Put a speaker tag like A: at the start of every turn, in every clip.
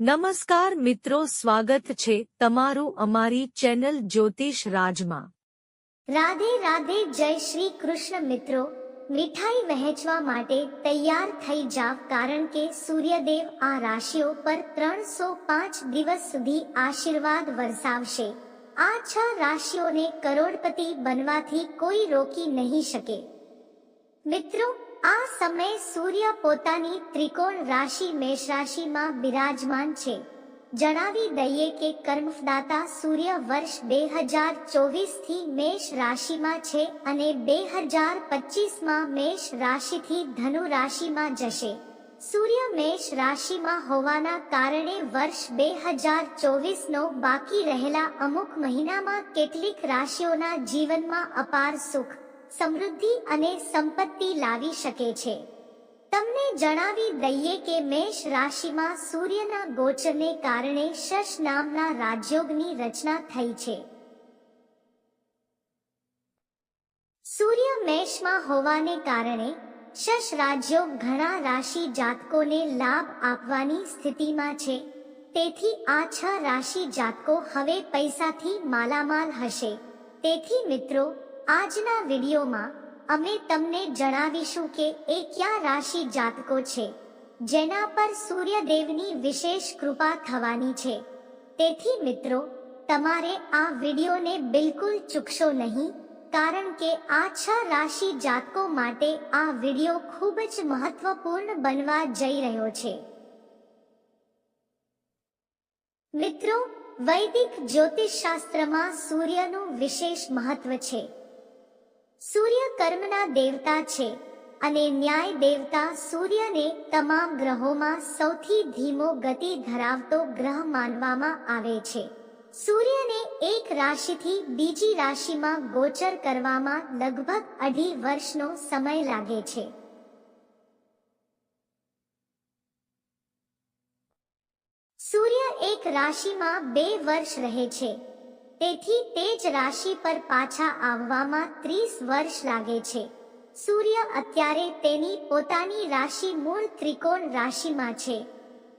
A: નમસ્કાર મિત્રો, સ્વાગત છે તમારું અમારી ચેનલ જ્યોતિષ રાજમાં.
B: રાધે રાધે જય શ્રી કૃષ્ણ મિત્રો. મીઠાઈ વહેંચવા માટે તૈયાર થઈ જાવ કારણ કે સૂર્યદેવ આ રાશિઓ પર ત્રણસો પાંચ દિવસ સુધી આશીર્વાદ વરસાવશે. આ છ રાશિઓને કરોડપતિ બનવાથી કોઈ રોકી નહીં શકે. મિત્રો આ સમયે સૂર્ય પોતાની ત્રિકોણ રાશિ મેષ રાશિમાં બિરાજમાન છે. જણાવી દઈએ કે કર્મદાતા સૂર્ય વર્ષ બે હજાર ચોવીસથી મેષ રાશિમાં છે અને બે હજાર પચીસમાં મેષ રાશિથી ધનુ રાશિમાં જશે. સૂર્ય મેષ રાશિમાં હોવાના કારણે વર્ષ બે હજાર ચોવીસનો બાકી રહેલા અમુક મહિનામાં કેટલીક રાશિઓના જીવનમાં અપાર સુખ સમૃદ્ધિ અને સંપત્તિ લાવી શકે છે. તમને જણાવી દઈએ કે મેષ રાશિમાં સૂર્યના ગોચરને કારણે શશ નામના રાજયોગની રચના થઈ છે. સૂર્ય મેષમાં હોવાને કારણે શશ રાજયોગ ઘણા રાશિ જાતકોને લાભ આપવાની સ્થિતિમાં છે. તેથી આ છ રાશિ જાતકો હવે પૈસાથી માલામાલ હશે. તેથી મિત્રો આજના વિડીયોમાં અમે તમને જણાવીશું કે એ કયા રાશિ જાતકો છે, જેના પર સૂર્યદેવની વિશેષ કૃપા થવાની છે. તેથી મિત્રો, તમારે આ વિડીયોને બિલકુલ ચૂકશો નહીં, કારણ કે આ છ રાશિ જાતકો માટે આ વીડિયો ખૂબ જ મહત્વપૂર્ણ બનવા જઈ રહ્યો છે. મિત્રો, વૈદિક જ્યોતિષ શાસ્ત્રમાં સૂર્યનું વિશેષ મહત્વ છે. સૂર્ય કર્મના દેવતા છે અને ન્યાય દેવતા સૂર્યને તમામ ગ્રહોમાં સૌથી ધીમો ગતિ ધરાવતો ગ્રહ માનવામાં આવે છે. સૂર્યને એક રાશિથી બીજી રાશિમાં ગોચર કરવામાં લગભગ અઢી વર્ષનો સમય લાગે છે. સૂર્ય એક રાશિમાં બે વર્ષ રહે છે. તેથી તે જ રાશિ પર પાછા આવવામાં ત્રીસ વર્ષ લાગે છે. સૂર્ય અત્યારે તેની પોતાની રાશિ મૂળ ત્રિકોણ રાશિમાં છે.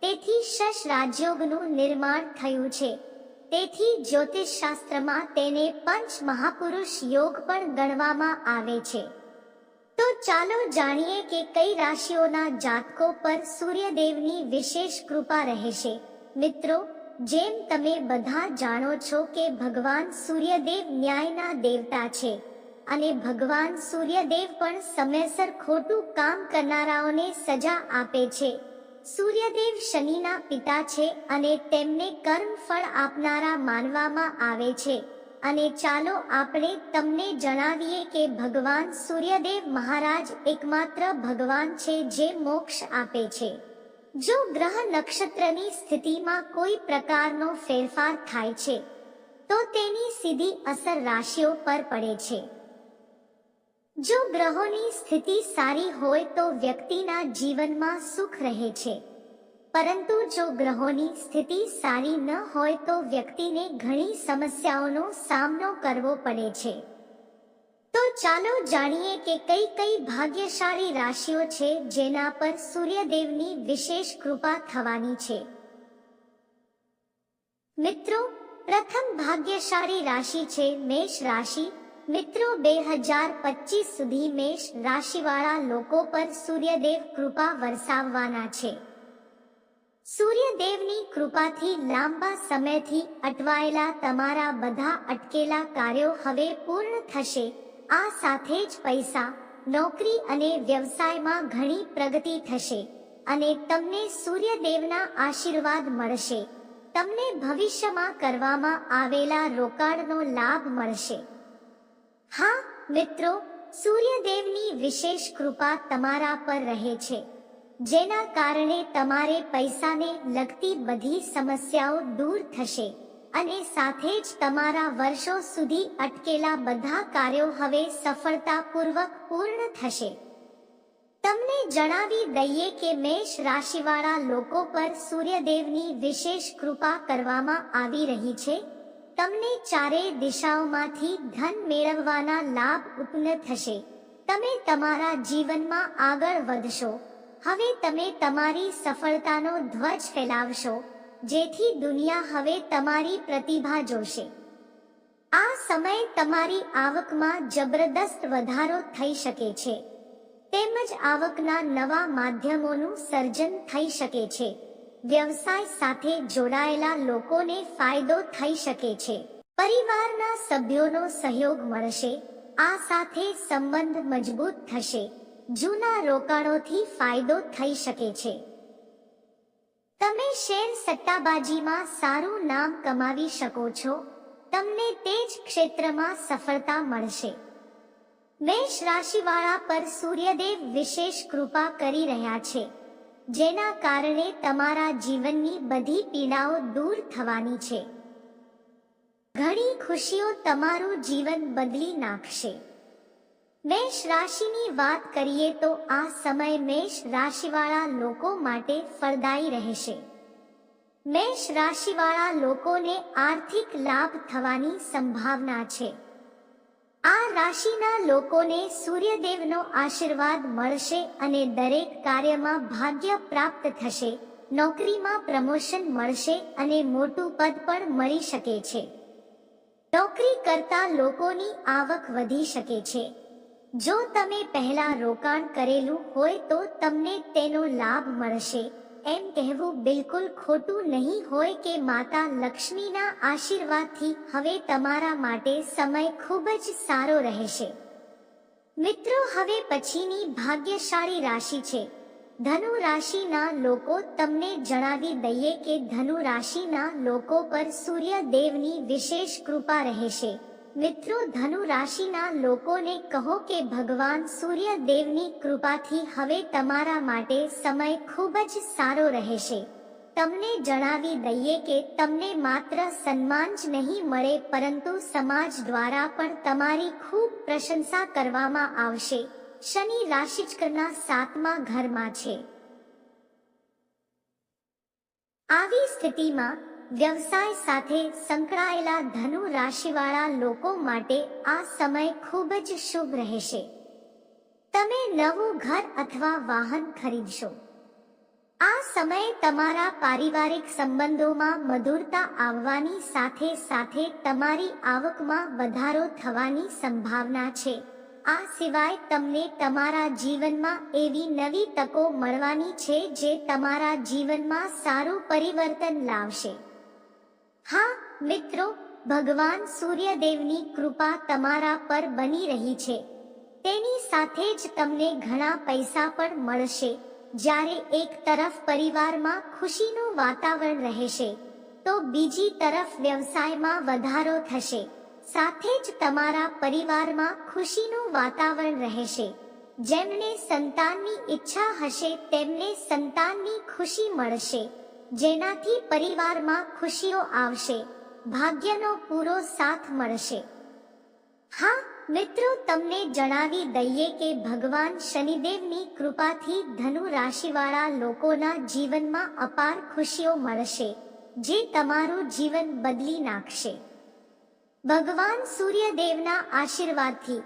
B: તેથી શશ રાજયોગનું નિર્માણ થયું છે. તેથી જ્યોતિષ શાસ્ત્રમાં તેને પંચ મહાપુરુષ યોગ પણ ગણવામાં આવે છે. તો ચાલો જાણીએ કે કઈ રાશિઓના જાતકો પર સૂર્યદેવની વિશેષ કૃપા રહેશે. મિત્રો જેમ તમે બધા જાણો છો કે ભગવાન સૂર્યદેવ ન્યાયના દેવતા છે અને ભગવાન સૂર્યદેવ પણ સમયસર ખોટું કામ કરનારાઓને સજા આપે છે. સૂર્યદેવ શનિના પિતા છે અને તેમને કર્મ ફળ આપનારા માનવામાં આવે છે. અને ચાલો આપણે તમને જણાવીએ કે ભગવાન સૂર્યદેવ મહારાજ એકમાત્ર ભગવાન છે જે મોક્ષ આપે છે. જો ગ્રહ નક્ષત્રની સ્થિતિમાં કોઈ પ્રકારનો ફેરફાર થાય છે, તો તેની સીધી અસર રાશિઓ પર પડે છે. જો ગ્રહોની સ્થિતિ સારી હોય તો વ્યક્તિના જીવનમાં સુખ રહે છે. પરંતુ જો ગ્રહોની સ્થિતિ સારી ન હોય તો વ્યક્તિને ઘણી સમસ્યાઓનો સામનો કરવો પડે છે. ચાલો જાણીએ કે કઈ કઈ ભાગ્યશાળી રાશિઓ છે જેના પર સૂર્યદેવની વિશેષ કૃપા થવાની છે? મિત્રો, પ્રથમ ભાગ્યશાળી રાશિ છે મેષ રાશિ. મિત્રો, બે હજાર પચીસ સુધી મેષ રાશિવાળા લોકો પર સૂર્યદેવ કૃપા વરસાવવાના છે. સૂર્યદેવની કૃપાથી લાંબા સમયથી અટવાયેલા તમારા બધા અટકેલા કાર્યો હવે પૂર્ણ થશે. આ સાથે જ પૈસા, નોકરી અને વ્યવસાયમાં ઘણી પ્રગતિ થશે અને તમને સૂર્યદેવના આશીર્વાદ મળશે. તમને ભવિષ્યમાં કરવામાં આવેલા રોકાણનો લાભ મળશે. હા, મિત્રો, સૂર્યદેવની વિશેષ કૃપા તમારા પર રહે છે, જેના કારણે તમારે પૈસાને લગતી બધી સમસ્યાઓ દૂર થશે. અને સાથે જ તમારા વર્ષો સુધી અટકેલા બધા કાર્યો હવે સફળતાપૂર્વક પૂર્ણ થશે. તમને જણાવી દઈએ કે મેષ રાશિવાળા લોકો પર સૂર્યદેવની વિશેષ કૃપા કરવામાં આવી રહી છે. તમને ચારેય દિશાઓમાંથી ધન મેળવવાના લાભ ઉત્પન્ન થશે. તમે તમારા જીવનમાં આગળ વધશો. હવે તમે તમારી સફળતાનો ધ્વજ ફેલાવશો. જેથી દુનિયા હવે તમારી પ્રતિભા જોશે. આ સમય તમારી આવકમાં જબરદસ્ત વધારો થઈ શકે છે. તેમજ આવકના નવા માધ્યમોનું સર્જન થઈ શકે છે. વ્યવસાય સાથે જોડાયેલા લોકોને ફાયદો થઈ શકે છે. પરિવારના સભ્યોનો સહયોગ મળશે. આ સાથે સંબંધ મજબૂત થશે. જૂના રોકાણોથી ફાયદો થઈ શકે છે. તમે શેર સટ્ટાબાજીમાં સારું નામ કમાવી શકો છો. તમને તે જ ક્ષેત્રમાં સફળતા મળશે. મેષ રાશિવાળા પર સૂર્યદેવ વિશેષ કૃપા કરી રહ્યા છે. જેના કારણે તમારા જીવનની બધી પીડાઓ દૂર થવાની છે. ઘણી ખુશીઓ તમારું જીવન બદલી નાખશે. મેષ રાશિની વાત કરીએ તો આ સમય મેષ રાશિવાળા લોકો માટે ફળદાયી રહેશે. મેષ રાશિવાળા લોકોને આર્થિક લાભ થવાની સંભાવના છે. આ રાશિના લોકોને સૂર્યદેવનો આશીર્વાદ મળશે અને દરેક કાર્યમાં ભાગ્ય પ્રાપ્ત થશે, નોકરીમાં પ્રમોશન મળશે અને મોટું પદ પણ મળી શકે છે. નોકરી કરતા લોકોની આવક વધી શકે છે. જો તમે પહેલા રોકાણ કરેલું હોય તો તમને તેનો લાભ મળશે. એમ કહેવું બિલકુલ ખોટું નહીં હોય કે માતા લક્ષ્મીના આશીર્વાદથી હવે તમારા માટે સમય ખૂબ જ સારો રહેશે. મિત્રો, હવે પછીની ભાગ્યશાળી રાશિ છે. ધનુ રાશિના લોકો તમને જણાવી દઈએ કે ધનુ રાશિના લોકો પર સૂર્યદેવની વિશેષ કૃપા રહેશે. મિત્રો, ધનુ રાશિના લોકોને કહો કે ભગવાન સૂર્યદેવની કૃપાથી હવે તમારા માટે સમય ખૂબ જ સારો રહેશે. તમને જણાવી દઈએ કે તમને માત્ર સન્માન જ નહીં મળે, પરંતુ સમાજ દ્વારા પણ તમારી ખૂબ પ્રશંસા કરવામાં આવશે. શનિ રાશિચક્રના સાતમા ઘરમાં છે. આવી સ્થિતિમાં વ્યવસાય સાથે સંકળાયેલા ધનુ રાશિવાળા લોકો માટે આ સમય ખૂબ જ શુભ રહેશે. તમે નવું ઘર અથવા વાહન ખરીદશો. આ સમયે તમારા પારિવારિક સંબંધોમાં મધુરતા આવવાની સાથે સાથે તમારી આવકમાં વધારો થવાની સંભાવના છે. આ સિવાય તમને તમારા જીવનમાં એવી નવી તકો મળવાની છે જે તમારા જીવનમાં સારું પરિવર્તન લાવશે. હા, મિત્રો, ભગવાન સૂર્યદેવની કૃપા તમારા પર બની રહી છે. તેની સાથે જ તમને ઘણા પૈસા પણ મળશે. જ્યારે એક તરફ પરિવારમાં ખુશીનું વાતાવરણ રહેશે, તો બીજી તરફ વ્યવસાયમાં વધારો થશે. સાથે જ તમારા પરિવારમાં ખુશીનું વાતાવરણ રહેશે. જેમને સંતાનની ઈચ્છા હશે, તેમને સંતાનની ખુશી મળશે. જેનાથી પરિવારમાં ખુશીઓ આવશે, ભાગ્યનો પૂરો સાથ મળશે. હા, મિત્રો, તમને જણાવી દઈએ કે ભગવાન શનિદેવની કૃપાથી ધનુ રાશિવાળા લોકોના જીવનમાં અપાર ખુશીઓ મળશે, જે તમારું જીવન બદલી નાખશે. ભગવાન સૂર્યદેવના આશીર્વાદથી.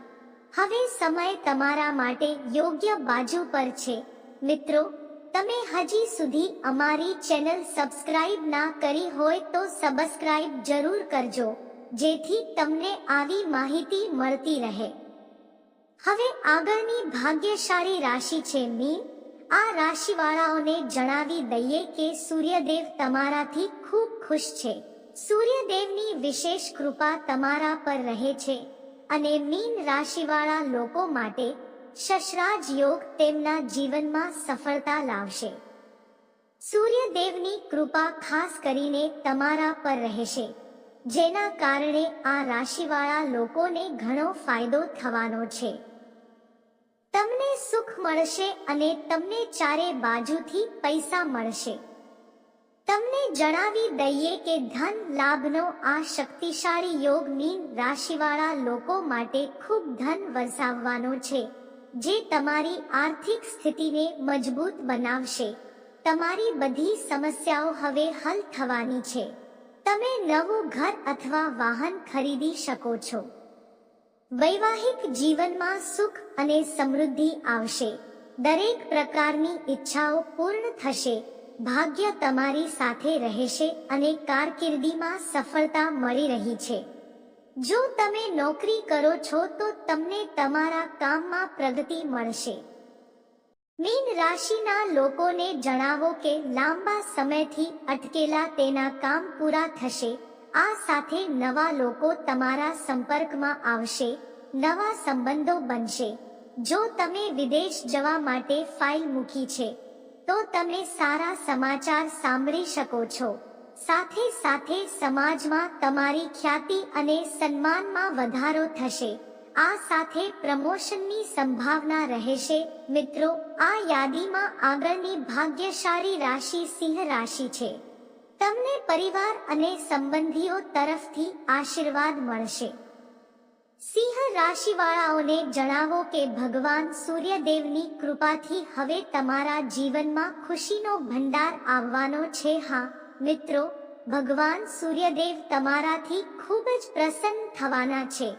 B: હવે સમય તમારા માટે યોગ્ય બાજુ પર છે. મિત્રો તમે હજી સુધી અમારી ચેનલ સબસ્ક્રાઇબ ના કરી હોય તો સબસ્ક્રાઇબ જરૂર કરજો, જેથી તમને આવી માહિતી મળતી રહે. હવે આગળની ભાગ્યશાળી રાશિ છે મીન. આ રાશિવાળાઓને જણાવી દઈએ કે સૂર્યદેવ તમારાથી ખૂબ ખુશ છે. સૂર્યદેવની વિશેષ કૃપા તમારા પર રહે છે અને મીન રાશિવાળા લોકો માટે શશરાજ યોગ તેમના જીવનમાં સફળતા લાવશે. સૂર્યદેવની કૃપા ખાસ કરીને તમારા પર રહેશે, જેના કારણે આ રાશિવાળા લોકોને ઘણો ફાયદો થવાનો છે. તમને સુખ મળશે અને તમને ચારે બાજુથી પૈસા મળશે. તમને જણાવી દઈએ કે ધન લાભનો આ શક્તિશાળી યોગ મીન રાશિવાળા લોકો માટે ખૂબ ધન વરસાવવાનો છે. જે તમારી આર્થિક સ્થિતિને મજબૂત બનાવશે. તમારી બધી સમસ્યાઓ હવે હલ થવાની છે. તમે નવું ઘર અથવા વાહન ખરીદી શકો છો. વૈવાહિક જીવનમાં સુખ અને સમૃદ્ધિ આવશે. દરેક પ્રકારની ઈચ્છાઓ પૂર્ણ થશે. ભાગ્ય તમારી સાથે રહેશે અને કારકિર્દીમાં સફળતા મળી રહી છે. જો તમે નોકરી કરો છો તો તમને તમારા કામમાં પ્રગતિ મળશે. મીન રાશિના લોકોને જણાવો કે લાંબા સમયથી અટકેલા તેના કામ પૂરા થશે. આ સાથે નવા લોકો તમારા સંપર્કમાં આવશે. નવા સંબંધો બનશે. જો તમે વિદેશ જવા માટે ફાઇલ મૂકી છે, તો તમે સારા સમાચાર સાંભળી શકો છો. સાથે સાથે સમાજમાં તમારી ખ્યાતિ અને સન્માનમાં વધારો થશે. આ સાથે પ્રમોશનની સંભાવના રહેશે. મિત્રો, આ યાદીમાં આગળની ભાગ્યશાળી રાશિ સિંહ રાશિ છે. તમને પરિવાર અને સંબંધીઓ તરફથી આશીર્વાદ મળશે. સિંહ રાશિવાળાઓને જણાવો કે ભગવાન સૂર્યદેવની કૃપાથી હવે તમારા જીવનમાં ખુશીનો ભંડાર આવવાનો છે, હા. મિત્રો, ભગવાન સૂર્યદેવ તમારાથી ખૂબ જ પ્રસન્ન થવાના છે.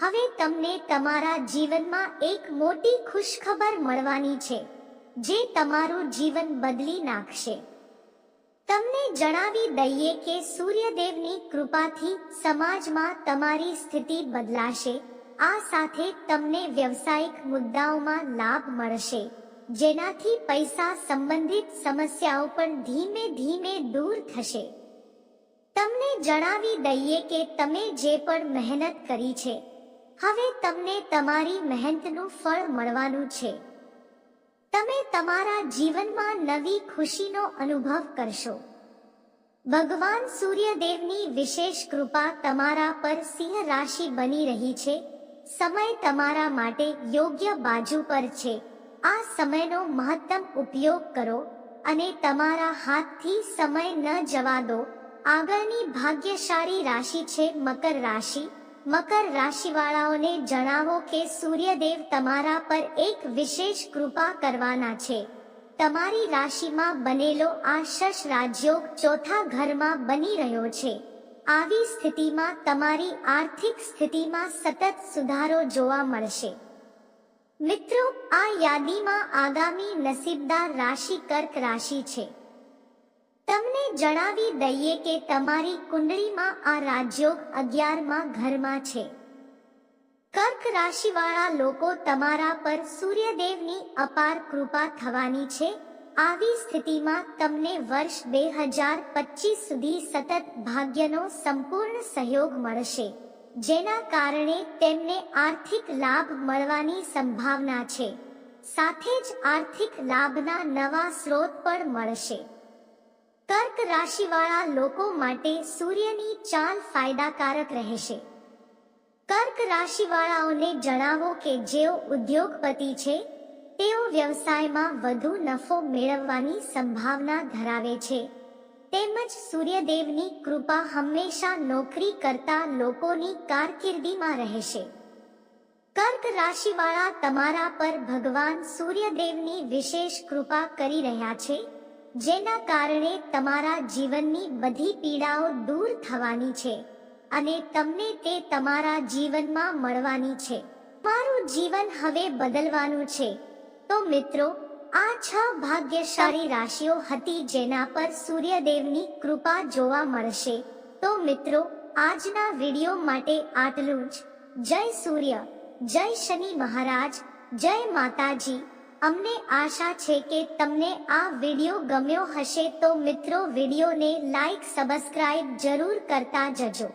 B: હવે તમને તમારા જીવનમાં એક મોટી ખુશખબર મળવાની છે, જે તમારું જીવન બદલી નાખશે. તમને જણાવી દઈએ કે સૂર્યદેવની કૃપાથી સમાજમાં તમારી સ્થિતિ બદલાશે, આ સાથે તમને વ્યવસાયિક મુદ્દાઓમાં લાભ મળશે. જેનાથી પૈસા સંબંધિત સમસ્યાઓ પણ ધીમે ધીમે દૂર થશે. તમને જણાવી દઈએ કે તમે જે પણ મહેનત કરી છે, હવે તમને તમારી મહેનતનું ફળ મળવાનું છે. તમે તમારા જીવનમાં નવી ખુશીનો અનુભવ કરશો. ભગવાન સૂર્યદેવની વિશેષ કૃપા તમારા પર સિંહ રાશિ બની રહી છે. સમય તમારા માટે યોગ્ય બાજુ પર છે. આ સમયનો મહત્તમ ઉપયોગ કરો અને તમારા હાથથી સમય ન જવા દો. આગળની ભાગ્યશાળી રાશિ છે મકર રાશિ. મકર રાશિવાળાઓને જણાવો કે સૂર્યદેવ તમારા પર એક વિશેષ કૃપા કરવાના છે. તમારી રાશિમાં બનેલો આ શશ રાજયોગ ચોથા ઘરમાં બની રહ્યો છે. આવી સ્થિતિમાં તમારી આર્થિક સ્થિતિમાં સતત સુધારો જોવા મળશે. મિત્રો, આ યાદીમાં આગામી નસીબદાર રાશિ કર્ક રાશિ છે. તમને જણાવી દઈએ કે તમારી કુંડળીમાં આ રાજયોગ અગિયારમાં ઘરમાં છે. કર્ક રાશિવાળા લોકો તમારા પર સૂર્યદેવની અપાર કૃપા થવાની છે. આવી સ્થિતિમાં તમને વર્ષ બે હજાર પચીસ સુધી સતત ભાગ્યનો સંપૂર્ણ સહયોગ મળશે. જેના કારણે તેમને આર્થિક લાભ મળવાની સંભાવના છે. સાથે જ આર્થિક લાભના નવા સ્ત્રોત પણ મળશે. કર્ક રાશિવાળા લોકો માટે સૂર્યની ચાલ ફાયદાકારક રહેશે. કર્ક રાશિવાળાઓને જણાવો કે જેઓ ઉદ્યોગપતિ છે, તેઓ વ્યવસાયમાં વધુ નફો મેળવવાની સંભાવના ધરાવે છે. તેમજ સૂર્યદેવની કૃપા હંમેશા નોકરી કરતા લોકોની કારકિર્દીમાં રહેશે. કર્ક રાશિવાળા તમારા પર ભગવાન સૂર્યદેવની વિશેષ કૃપા કરી રહ્યા છે, જેના કારણે તમારા જીવનની બધી પીડાઓ દૂર થવાની છે અને તમને તે તમારા જીવનમાં મળવાની છે. મારું જીવન હવે બદલવાનું છે. તો મિત્રો આ છ ભાગ્યશાળી રાશિઓ હતી જેના પર સૂર્યદેવની કૃપા જોવા મળશે. તો મિત્રો, આજના વીડિયો માટે આટલું જ. જય સૂર્ય, જય શનિ મહારાજ, જય માતાજી. અમને આશા છે કે તમને આ વીડિયો ગમ્યો હશે તો મિત્રો વિડીયોને લાઈક, સબસ્ક્રાઇબ જરૂર કરતા જજો.